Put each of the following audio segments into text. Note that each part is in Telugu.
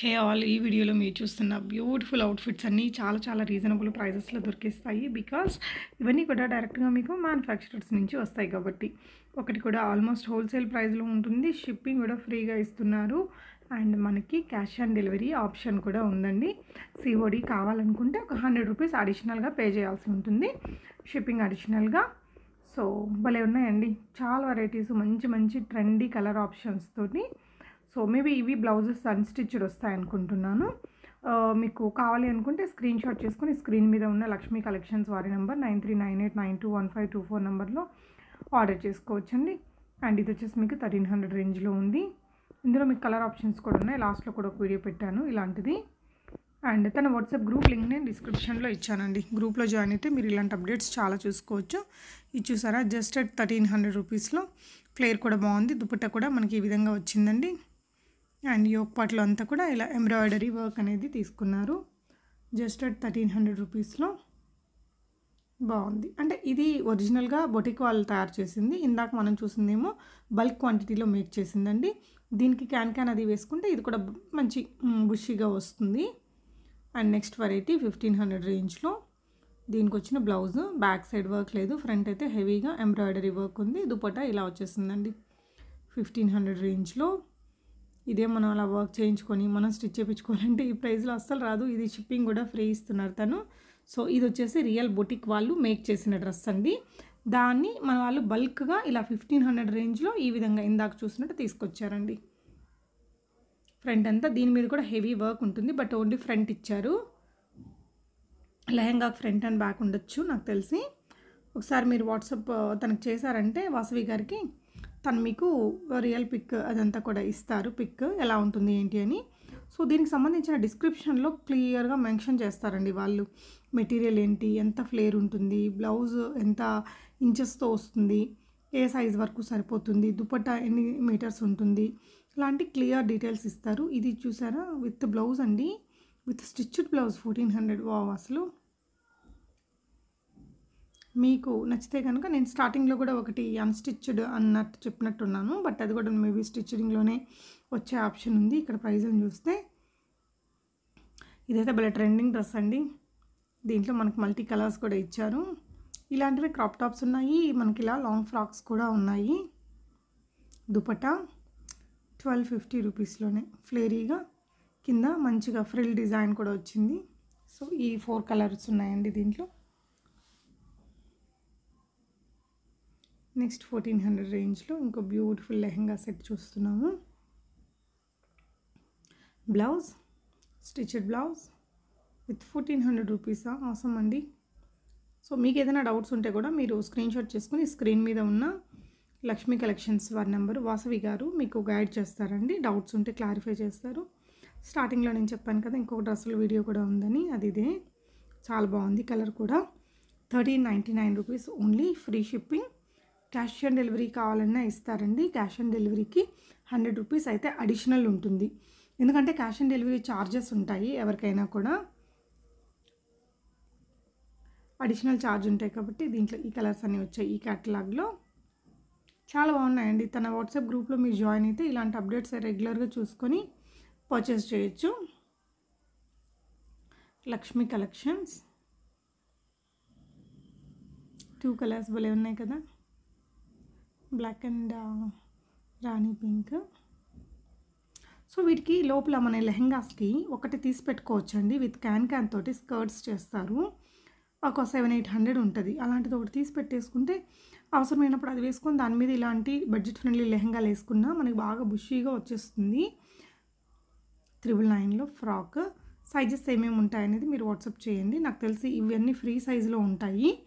హే ఆల్ ఈ వీడియోలో మీరు చూస్తున్న బ్యూటిఫుల్ అవుట్ఫిట్స్ అన్నీ చాలా చాలా రీజనబుల్ ప్రైజెస్లో దొరికిస్తాయి బికాస్ ఇవన్నీ కూడా డైరెక్ట్గా మీకు మ్యానుఫ్యాక్చరర్స్ నుంచి వస్తాయి కాబట్టి. ఒకటి కూడా ఆల్మోస్ట్ హోల్సేల్ ప్రైస్లో ఉంటుంది. షిప్పింగ్ కూడా ఫ్రీగా ఇస్తున్నారు. అండ్ మనకి క్యాష్ ఆన్ డెలివరీ ఆప్షన్ కూడా ఉందండి. సిఓడి కావాలనుకుంటే ఒక హండ్రెడ్ రూపీస్ అడిషనల్గా పే చేయాల్సి ఉంటుంది. షిప్పింగ్ అడిషనల్గా సో భలే ఉన్నాయండి. చాలా వెరైటీస్ మంచి మంచి ట్రెండీ కలర్ ఆప్షన్స్ తోటి. సో మేబీ ఇవి బ్లౌజెస్ అన్స్టిచ్డ్ వస్తాయి అనుకుంటున్నాను uh, మీకు కావాలి అనుకుంటే స్క్రీన్ షాట్ చేసుకుని స్క్రీన్ మీద ఉన్న లక్ష్మీ కలెక్షన్స్ వారి number nine three nine eight nine two one five two four నెంబర్లో ఆర్డర్ చేసుకోవచ్చండి. అండ్ ఇది వచ్చేసి మీకు థర్టీన్ హండ్రెడ్ రేంజ్లో ఉంది. ఇందులో మీకు కలర్ ఆప్షన్స్ కూడా ఉన్నాయి. లాస్ట్లో కూడా ఒక వీడియో పెట్టాను ఇలాంటిది. అండ్ తన వాట్సాప్ గ్రూప్ లింక్ నేను డిస్క్రిప్షన్లో ఇచ్చానండి. గ్రూప్లో జాయిన్ అయితే మీరు ఇలాంటి అప్డేట్స్ చాలా చూసుకోవచ్చు. ఇది చూసారా? జస్ట్ అట్ థర్టీన్ హండ్రెడ్ రూపీస్లో. ఫ్లేర్ కూడా బాగుంది. దుపట్టా కూడా మనకి ఈ విధంగా వచ్చిందండి. అండ్ యోగ్ పాటలో అంతా కూడా ఇలా ఎంబ్రాయిడరీ వర్క్ అనేది తీసుకున్నారు. జస్ట్ అట్ థర్టీన్ హండ్రెడ్ రూపీస్లో. బాగుంది. అంటే ఇది ఒరిజినల్గా బొటిక్ వాళ్ళు తయారు చేసింది. ఇందాక మనం చూసిందేమో బల్క్ క్వాంటిటీలో మేక్ చేసిందండి. దీనికి క్యాన్ క్యాన్ అది వేసుకుంటే ఇది కూడా మంచి బుషిగా వస్తుంది. And next variety fifteen hundred రేంజ్లో. దీనికి వచ్చిన బ్లౌజ్ బ్యాక్ సైడ్ వర్క్ లేదు ఫ్రంట్ అయితే హెవీగా ఎంబ్రాయిడరీ వర్క్ ఉంది దుపట ఇలా వచ్చేసిందండి. ఫిఫ్టీన్ హండ్రెడ్ రేంజ్లో. ఇదే మనం అలా వర్క్ చేయించుకొని మనం స్టిచ్ చేయించుకోవాలంటే ఈ ప్రైస్లో అస్సలు రాదు. ఇది షిప్పింగ్ కూడా ఫ్రీ ఇస్తున్నారు తను. సో ఇది వచ్చేసి రియల్ బొటిక్ వాళ్ళు మేక్ చేసిన డ్రెస్ అండి. దాన్ని మన వాళ్ళు బల్క్గా ఇలా ఫిఫ్టీన్ హండ్రెడ్ రేంజ్లో ఈ విధంగా ఇందాక చూసినట్టు తీసుకొచ్చారండి. ఫ్రంట్ అంతా దీని మీద కూడా హెవీ వర్క్ ఉంటుంది బట్ ఓన్లీ ఫ్రంట్ ఇచ్చారు. లెహంగా ఫ్రంట్ అండ్ బ్యాక్ ఉండొచ్చు నాకు తెలిసి. ఒకసారి మీరు వాట్సాప్ తనకు చేశారంటే వాసవి గారికి తను మీకు రియల్ పిక్ అదంతా కూడా ఇస్తారు. పిక్ ఎలా ఉంటుంది ఏంటి అని. సో దీనికి సంబంధించిన డిస్క్రిప్షన్లో క్లియర్గా మెన్షన్ చేస్తారండి వాళ్ళు. మెటీరియల్ ఏంటి ఎంత ఫ్లేర్ ఉంటుంది బ్లౌజ్ ఎంత ఇంచెస్తో వస్తుంది ఏ సైజ్ వరకు సరిపోతుంది దుపట్టా ఎన్ని మీటర్స్ ఉంటుంది ఇలాంటి క్లియర్ డీటెయిల్స్ ఇస్తారు. ఇది చూసారా విత్ బ్లౌజ్ అండి. With stitched blouse fourteen hundred wow అసలు. మీకు నచ్చితే కనుక నేను స్టార్టింగ్లో కూడా ఒకటి అన్స్టిచ్డ్ అన్నట్టు చెప్పినట్టున్నాను. బట్ అది కూడా మేబీ స్టిచ్చింగ్లోనే వచ్చే ఆప్షన్ ఉంది. ఇక్కడ ప్రైజ్ని చూస్తే ఇదైతే భలే ట్రెండింగ్ డ్రెస్ అండి. దీంట్లో మనకు మల్టీ కలర్స్ కూడా ఇచ్చారు. ఇలాంటివి క్రాప్ టాప్స్ ఉన్నాయి. మనకి ఇలా లాంగ్ ఫ్రాక్స్ కూడా ఉన్నాయి. దుపటా ట్వెల్వ్ ఫిఫ్టీ రూపీస్లోనే ఫ్లేరీగా కింద మంచిగా ఫ్రిల్ డిజైన్ కూడా వచ్చింది. సో ఈ ఫోర్ కలర్స్ ఉన్నాయండి దీంట్లో. నెక్స్ట్ ఫోర్టీన్ హండ్రెడ్ రేంజ్లో ఇంకో బ్యూటిఫుల్ లెహంగా సెట్ చూస్తున్నాము. Blouse stitched blouse with fourteen hundred రూపీసా అవసరం అండి. సో మీకు ఏదైనా డౌట్స్ ఉంటే కూడా మీరు స్క్రీన్ షాట్ చేసుకుని స్క్రీన్ మీద ఉన్న లక్ష్మీ కలెక్షన్స్ వారి నెంబర్ వాసవి గారు మీకు గైడ్ చేస్తారండి. డౌట్స్ ఉంటే క్లారిఫై చేస్తారు. స్టార్టింగ్లో నేను చెప్పాను కదా ఇంకొక డ్రెస్సుల వీడియో కూడా ఉందని. అది ఇదే. చాలా బాగుంది కలర్ కూడా. Thirteen ninety nine rupees only free shipping. Cash on delivery కావాలన్నా ఇస్తారండి. క్యాష్ ఆన్ డెలివరీకి హండ్రెడ్ రూపీస్ అయితే అడిషనల్ ఉంటుంది. ఎందుకంటే క్యాష్ ఆన్ డెలివరీ ఛార్జెస్ ఉంటాయి ఎవరికైనా కూడా. అడిషనల్ ఛార్జ్ ఉంటాయి కాబట్టి దీంట్లో ఈ కలర్స్ అన్నీ వచ్చాయి ఈ క్యాటలాగ్లో. చాలా బాగున్నాయండి. తన వాట్సాప్ గ్రూప్లో మీరు జాయిన్ అయితే ఇలాంటి అప్డేట్స్ రెగ్యులర్గా చూసుకొని పర్చేస్ చేయొచ్చు. లక్ష్మి కలెక్షన్స్. టూ కలర్స్ భలే ఉన్నాయి కదా. Black and rani pink. So వీటికి లోపల మన లెహంగాస్కి ఒకటి తీసి పెట్టుకోవచ్చండి. విత్ క్యాన్ క్యాన్ తోటి స్కర్ట్స్ చేస్తారు. ఒక సెవెన్ ఎయిట్ హండ్రెడ్ ఉంటుంది. అలాంటిది ఒకటి తీసి పెట్టేసుకుంటే అవసరమైనప్పుడు అది వేసుకొని దాని మీద ఇలాంటి బడ్జెట్ ఫ్రెండ్లీ లెహెంగాలు వేసుకున్నా మనకి బాగా బుషీగా వచ్చేస్తుంది. త్రిబుల్ నైన్లో ఫ్రాక్. సైజెస్ ఏమేమి ఉంటాయనేది మీరు వాట్సాప్ చేయండి. నాకు తెలిసి ఇవన్నీ ఫ్రీ సైజులో ఉంటాయి.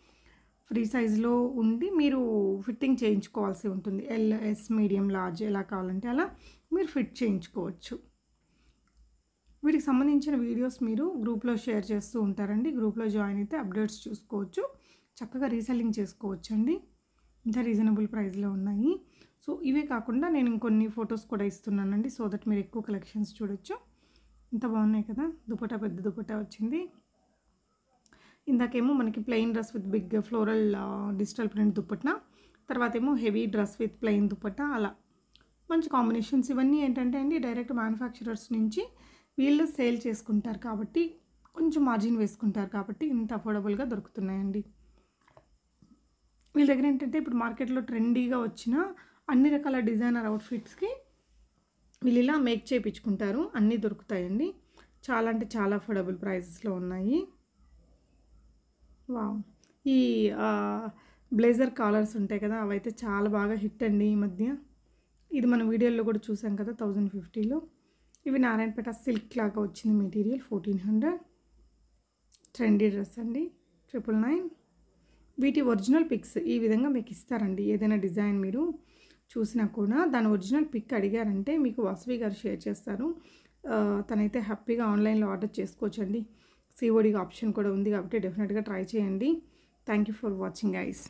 ఫ్రీ సైజులో ఉండి మీరు ఫిట్టింగ్ చేయించుకోవాల్సి ఉంటుంది. ఎల్ ఎస్ మీడియం లార్జ్ ఎలా కావాలంటే అలా మీరు ఫిట్ చేయించుకోవచ్చు. వీటికి సంబంధించిన వీడియోస్ మీరు గ్రూప్లో షేర్ చేస్తూ ఉంటారండి. గ్రూప్లో జాయిన్ అయితే అప్డేట్స్ చూసుకోవచ్చు. చక్కగా రీసెల్లింగ్ చేసుకోవచ్చు అండి ఇంత రీజనబుల్ ప్రైస్లో ఉన్నాయి. సో ఇవే కాకుండా నేను ఇంకొన్ని ఫొటోస్ కూడా ఇస్తున్నానండి. సో దట్ మీరు ఎక్కువ కలెక్షన్స్ చూడొచ్చు. ఇంత బాగున్నాయి కదా. దుపట్టా పెద్ద దుపట్టా వచ్చింది. ఇందాకేమో మనకి plain dress with big floral digital print దుప్పట్న తర్వాత ఏమో heavy dress with plain dupatta అలా. మంచి కాంబినేషన్స్ ఇవన్నీ ఏంటంటే అండి డైరెక్ట్ మ్యానుఫ్యాక్చరర్స్ నుంచి వీళ్ళు సేల్ చేసుకుంటారు కాబట్టి కొంచెం మార్జిన్ వేసుకుంటారు కాబట్టి ఇంత అఫోర్డబుల్గా దొరుకుతున్నాయండి. వీళ్ళ దగ్గర ఏంటంటే ఇప్పుడు మార్కెట్లో ట్రెండీగా వచ్చిన అన్ని రకాల డిజైనర్ అవుట్ఫిట్స్కి వీళ్ళు ఇలా మేక్ చేయించుకుంటారు అన్నీ దొరుకుతాయండి. చాలా అంటే చాలా అఫోర్డబుల్ ప్రైజెస్లో ఉన్నాయి. వావ్. ఈ బ్లేజర్ కాలర్స్ ఉంటాయి కదా అవైతే చాలా బాగా హిట్ అండి ఈ మధ్య. ఇది మన వీడియోలో కూడా చూసాం కదా థౌజండ్ ఫిఫ్టీలో. ఇవి నారాయణపేట సిల్క్ లాగా వచ్చింది material fourteen hundred. Trendy dress అండి ట్రిపుల్ నైన్. వీటి ఒరిజినల్ పిక్స్ ఈ విధంగా మీకు ఇస్తారండి ఏదైనా డిజైన్ మీరు చూసినా కూడా. దాని ఒరిజినల్ పిక్ అడిగారంటే మీకు వాసవి గారు షేర్ చేస్తారు. తనైతే హ్యాపీగా ఆన్లైన్లో ఆర్డర్ చేసుకోవచ్చండి. సిఓడికి ఆప్షన్ కూడా ఉంది కాబట్టి డెఫినెట్గా ట్రై చేయండి. Thank you for watching ice